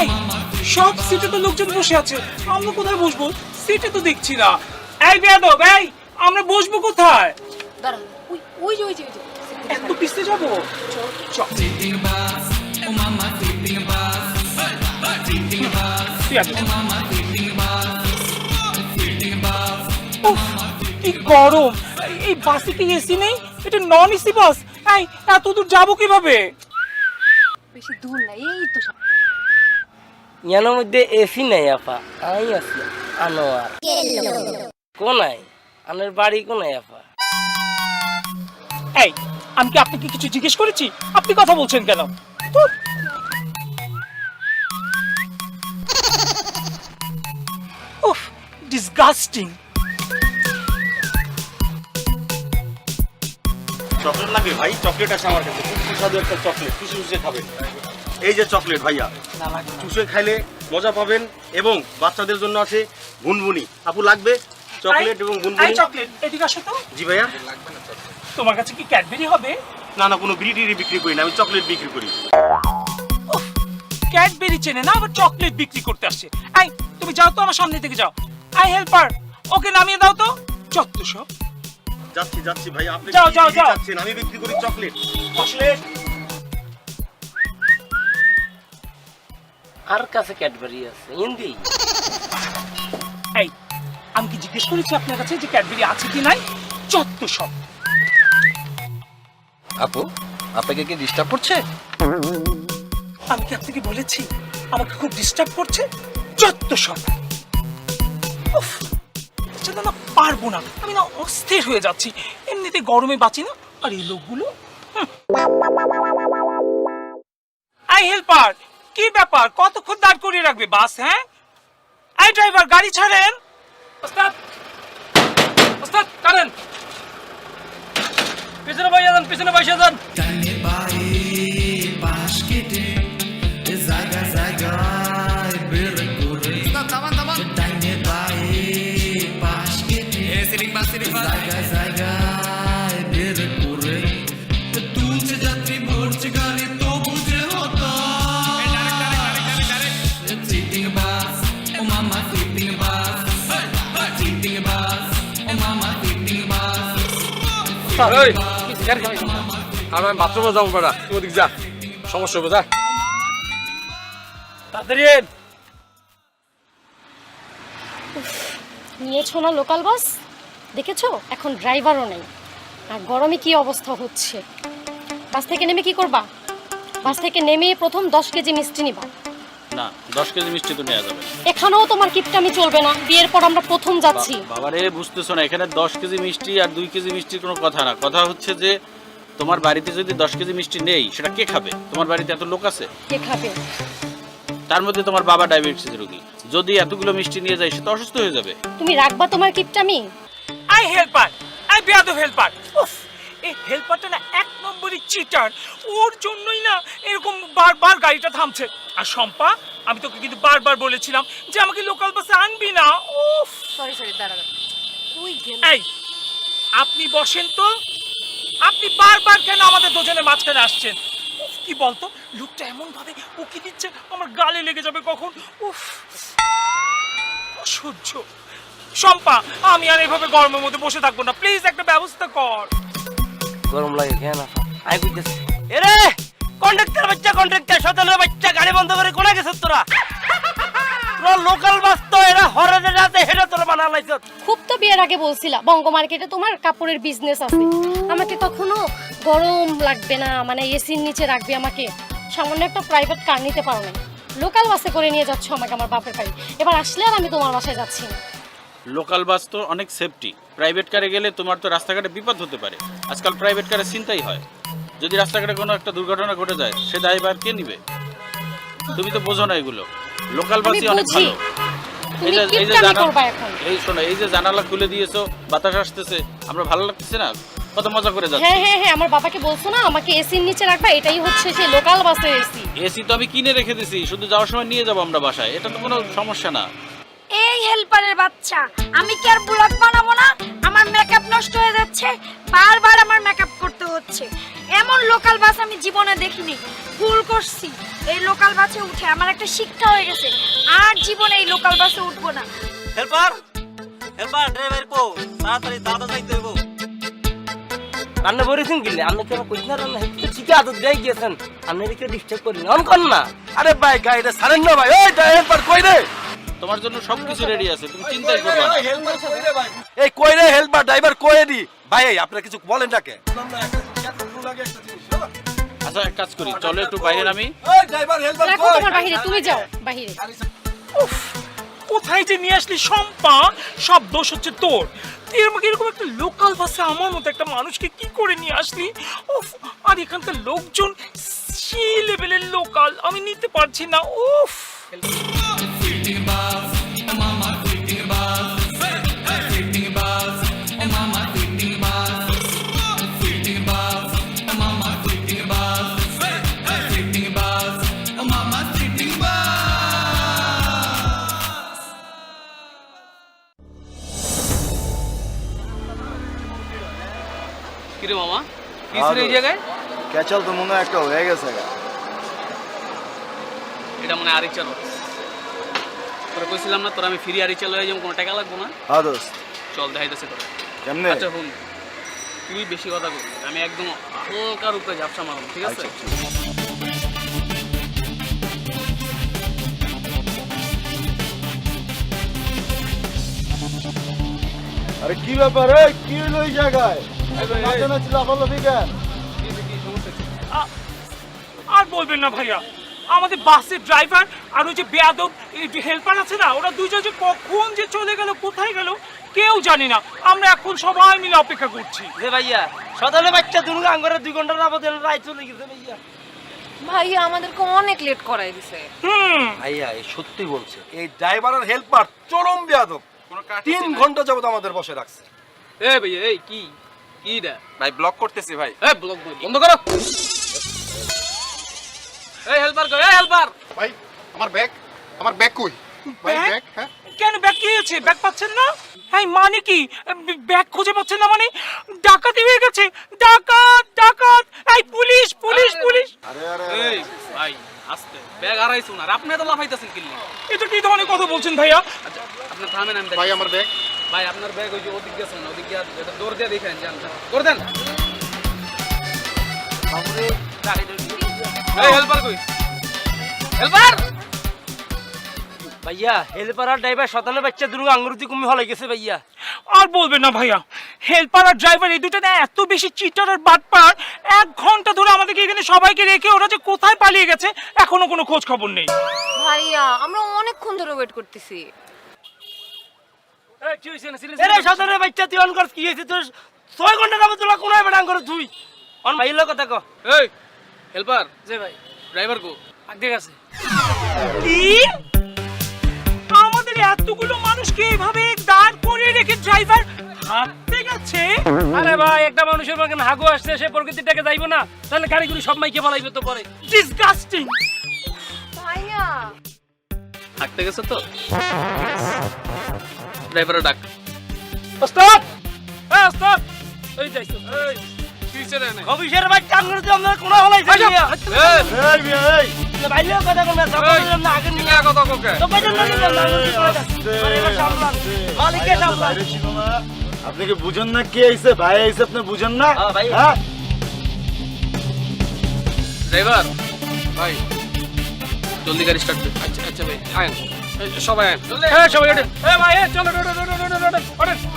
এই, সব সিটে তো লোকজন বসে আছে। আমরা কোথায় বসবো? সিটে তো দেখছি না। এই বেয়াদব এই আমরা বসবো কোথায়? দাঁড়ান ওই ওই যে ওই যে এত পিছতে যাব? চল তুই আগে। উফ, কি গরম? এই বাসে কি এসি নেই? এটা নন এসি বাস। এই এত দূর যাব কীভাবে? বেশি দূর না এই তো। ইয়ানোর মধ্যে এসি নাই আপা। আই আছি। আনোয়ার কোনায় আনের বাড়ি কোনায় আপা? এই আমি কি আপনাকে কিছু জিজ্ঞেস করেছি? আপনি কথা বলছেন কেন। উফ ডিসগাস্টিং চকলেট লাগবে? ভাই চকলেট আছে আমার কাছে। খুব সুস্বাদু একটা চকলেট। চুষে চুষে খাবেন এই যে চকলেট ভাইয়া। চুষে খাইলে মজা পাবেন এবং বাচ্চাদের জন্য আছে ভুনভুনি আপু লাগবে চকলেট এবং এই ভুনভুনি চকলেট এদিকে আসো তো। জি ভাইয়া। তোমার কাছে কি ক্যাডবেরি হবে? না না কোনো বিড়ি বিক্রি করি না আমি চকলেট বিক্রি করি। ক্যাডবেরি চেনে না আবার চকলেট বিক্রি করতে আসছে। আই তুমি যাও তো আমার সামনে থেকে যাও। আই হেল্পার ওকে নামিয়ে দাও তো। যত সব। যাচ্ছি যাচ্ছি ভাই আপনি যাও, যাও। চাচ্ছেন? আমি বিক্রি করি চকলেট। চকলেট। আর কাছে ক্যাডবেরি আছে হিন্দি। এই আমি কি জিজ্ঞেস করেছি আপনার কাছে যে ক্যাডবেরি আছে কি নাই? যত সব আপু আপনাকে কি ডিস্টার্ব করছে? আমি কি আপনাকে বলেছি আমাকে খুব ডিস্টার্ব করছে? যত সব উফ, সেটা না পারব না। আমি না অস্থির হয়ে যাচ্ছি। এমনিতে গরমে বাঁচি না। আর এই লোকগুলো আই হেল্পার, কি ব্যাপার? কতক্ষণ দাঁড় করিয়ে রাখবে বাস হ্যাঁ? আই ড্রাইভার, গাড়ি ছাড়েন। ওস্তাদ ওস্তাদ কারেন পিছনে বসে যান, পিছনে বসে যান। আর আমি বাথরুমে যাব বেড়া তুই ওদিক যা। সমস্যা হবে যা। তাড়াতাড়ি নিয়েছো না লোকাল বাস দেখেছ? এখন ড্রাইভারও নেই। আর গরমে কি অবস্থা হচ্ছে? বাস থেকে নেমে কি করবা? বাস থেকে নেমে প্রথম দশ কেজি মিষ্টি নিবা। না দশ কেজি মিষ্টি তো নেওয়া যাবে না। এখানেও তোমার কিপটামি চলবে না বিয়ের পর আমরা প্রথম যাচ্ছি। বাবারে বুঝতেছো না এখানে দশ কেজি মিষ্টি আর দুই কেজি মিষ্টির কোনো কথা না। কথা হচ্ছে যে তোমার বাড়িতে যদি দশ কেজি মিষ্টি নেই সেটা কে খাবে? তোমার বাড়িতে এত লোক আছে? কে খাবে? তার মধ্যে তোমার বাবা ডায়াবেটিস রোগী। যদি এতগুলো মিষ্টি নিয়ে যায় সে তো অসুস্থ হয়ে যাবে। তুমি রাখবা তোমার কিপটামি? আই হেল্পার আই বেয়াদব হেল্পার। উফ এই হেল্পারটা না এক নম্বরই চিটার ওর জন্যই না এরকম বারবার গাড়িটা থামছে। আর শম্পা আমি তোকে কিন্তু বারবার বলেছিলাম যে আমাকে লোকাল বাসে আনবি না। উফ। সরি সরি দাঁড়া তুই গেল। এই আপনি বসেন তো। আপনি বারবার কেন আমাদের দুজনের মাঝখানে আসছেন? উফ, কি বলতো? লোকটা এমন ভাবে উকি দিচ্ছে আমার গালে লেগে যাবে কখন? উফ। অসহ্য। শম্পা আমি আর এভাবে গরমের মধ্যে বসে থাকব না। প্লিজ একটা ব্যবস্থা কর। গরম লাগে কেন? আই বুঝতেছি এরে কন্ডাক্টর বাচ্চা কন্ডাক্টর সতেরো বাচ্চা গাড়ি বন্ধ করে কোনা গেছ তোরা? তোরা লোকাল বাস তো এরা হরের রাতে হেঁটে তোরা বানা লাইছ খুব তো বিয়ের আগে বলছিলা বঙ্গ মার্কেটে তোমার কাপড়ের বিজনেস আছে। আমাকে কখনো গরম লাগবে না মানে এসির নিচে রাখবে আমাকে। সামান্য একটা প্রাইভেট কার নিতে পারো না লোকাল বাসে করে নিয়ে যাচ্ছ আমাকে আমার বাপের বাড়ি। এবার আসলে আর আমি তোমার বাসায় যাচ্ছি না। লোকাল বাস তো অনেক সেফটি প্রাইভেট কারে গেলে তোমার তো রাস্তাঘাটে বিপদ হতে পারে। আজকাল প্রাইভেট কারে চিন্তাই হয়। যদি রাস্তাঘাটে কোনো একটা দুর্ঘটনা ঘটে যায় সে দায়ভার কে নিবে? তুমি তো বোঝো না এগুলো। লোকাল বাসই অনেক ভালো। এই যে এই যে শোনো এই যে জানালা খুলে দিয়েছ বাতাস আসতেছে আমরা ভালো লাগতেছে না? কত মজা করে যাচ্ছি। হ্যাঁ হ্যাঁ হ্যাঁ আমার বাবাকে বলছো না আমাকে এসির নিচে রাখবা এটাই হচ্ছে সেই লোকাল বাসের এসি এসি তো আমি কিনে রেখে দিছি শুধু যাওয়ার সময় নিয়ে যাব আমরা বাসায়। এটা তো কোনো সমস্যা না। এই হেল্পারের বাচ্চা আমি কি আর ব্লগ বানাবো না? আমার মেকআপ নষ্ট হয়ে যাচ্ছে বারবার আমার এমন লোকাল বাস আমি জীবনে দেখিনি। ভুল করছি। এই লোকাল বাসে উঠে আমার একটা শিক্ষা হয়ে গেছে। আর জীবনে এই লোকাল বাসে উঠবো না। হেল্পার! হেল্পার ড্রাইভার কো। তাড়াতাড়ি দাদা যাইতে হইব। আপনি বলেছেন কি? আপনি কেন কইছেন না রান্না? ঠিকই আদত দিয়ে গিয়েছেন। আপনি এদিকে ডিস্টার্ব করেন অন কর না। আরে ভাই গাড়িটা ছাড়েন না ভাই। ওই হেল্পার কই রে? তোমার জন্য সবকিছু রেডি আছে। তুমি চিন্তাই করবে না। এই কই রে হেল্পার? ড্রাইভার কই দি ভাই আপনারা কিছু বলেন নাকে আচ্ছা এক কাজ করি চলো একটু বাইরে রাখো তোমার বাহিরে তুমি যাও বাহিরে। উফ, কোথায় যে নিয়ে আসলি সম্পা সব দোষ হচ্ছে তোর। তুই আমাকে এরকম একটা লোকাল বাসে আমার মতো একটা মানুষকে কি করে নিয়ে আসলি? উফ আর এখানকার লোকজন সি লেভেলের লোকাল আমি নিতে পারছি না উফ। ছিল এই জায়গায়? ক্যাচাল তো মনে হয় একটা হয়ে গেছে। এটা মনে হয় আরিচাল তোরা কইছিলাম না তোরা আমি ফ্রি আরিচাল হয়ে যাব কোনো টাকা লাগবো না? হ্যাঁ দোস্ত চল দেখাইতেছে তোরা। কেমনে? আচ্ছা শুন। তুই বেশি কথা বল আমি একদম হালকা রূপে ঝাপসা মারব ঠিক আছে? আরে কি ব্যাপার কি হইল এই জায়গায়? আর বলবেন না ভাইয়া। আমাদের বাসের ড্রাইভার আর ওই যে বেয়াদব হেল্পার আছে না ওরা দুজন যে কখন যে চলে গেল কোথায় গেল কেউ জানি না। আমরা এখন সবাই মিলে অপেক্ষা করছি। যে ভাইয়া সদালে বাচ্চা দুনুকে আঙ্গরে দুই ঘণ্টার আবদে রায় চলে গেছে ভাইয়া। ভাইয়া আমাদেরকে অনেক লেট করাই দিছে। হুম। ভাইয়া এই সত্যি বলছে এই ড্রাইভার আর হেল্পার চরম বেয়াদব। তিন ঘণ্টা যাবত আমাদের বসে রাখছে। এ ভাই এই কি? কি ভাই ব্লক করতেছি ভাই। এ ব্লক বন্ধ করো। এই হেল্পার কই? এই হেল্পার ভাই আমার ব্যাগ আমার ব্যাগ কই? ভাই ব্যাগ? হ্যাঁ? কেন ব্যাগ কি হয়েছে? ব্যাগ পাচ্ছেন না? হ্যাঁ মানে কি? ব্যাগ খুঁজে পাচ্ছেন না মানে? ডাকাতি হয়ে গেছে। ডাকাত ডাকাত! এই পুলিশ পুলিশ পুলিশ! আরে আরে এই ভাই আস্তে। ব্যাগ হারাইছুন আর আপনি তো লাফাইতাছেন কিল্লি? এটা কি ধরনের কথা বলছেন ভাইয়া? আচ্ছা আপনি থামেন আমি ভাই আমার ব্যাগ ভাই আপনার ব্যাগ ওই যে ওদিক গেছে না ওদিক গিয়ে এটা দৌড় দিয়ে দেখেন যান। করে দেন। হেল্পার কই? হেল্পার ভাইয়া হেল্পার আর ড্রাইভার সদালে বাচ্চা দুনুকে আঙ্গুর কুমি হলে গেছে ভাইয়া। আর বলবেন না ভাইয়া হেল্পার আর ড্রাইভার এই দুটো না এত বেশি চিটার আর বাটপার এক ঘণ্টা ধরে আমাদেরকে এখানে সবাইকে রেখে ওরা যে কোথায় পালিয়ে গেছে এখনও কোনো খোঁজ খবর নেই। ভাইয়া আমরা অনেকক্ষণ ধরে ওয়েট করতেছি। এরে সদালে বাচ্চা তুই অন কর কি হয়েছে তোর? ছয় ঘণ্টা যাবত তোলা কোন বেড়া তুই। অন ভাই লোক কথা কো। এই হেল্পার ভাই। ড্রাইভার কো? আগে গেছে। কি? আমাদের এতগুলো মানুষকে এভাবে দাঁড় করে রেখে ড্রাইভার হাঁটতে গেছে? আরে ভাই একটা মানুষের হাগু আসছে সে প্রকৃতিটাকে যাইবো না। তাহলে গাড়িগুলি সব মাইকে বলাইবে তো পরে। ডিসগাস্টিং ভাইয়া। হাঁটতে গেছে তো? ড্রাইভার ডাক। ওস্তাদ এই ওস্তাদ এই যাইছো এই অফিসের আমরা কোন মিয়া এই মিয়া না আগে নিয়ে কথা কোকে তো সামলান। আপনি কি বুঝেন না কে আইছে ভাই আইছে আপনি বুঝেন না? হ্যাঁ, ভাই। হ্যাঁ? ড্রাইভার ভাই জলদি গাড়ি স্টার্ট আচ্ছা আচ্ছা ভাই সবাই হ্যাঁ সবাই এ ভাই চলো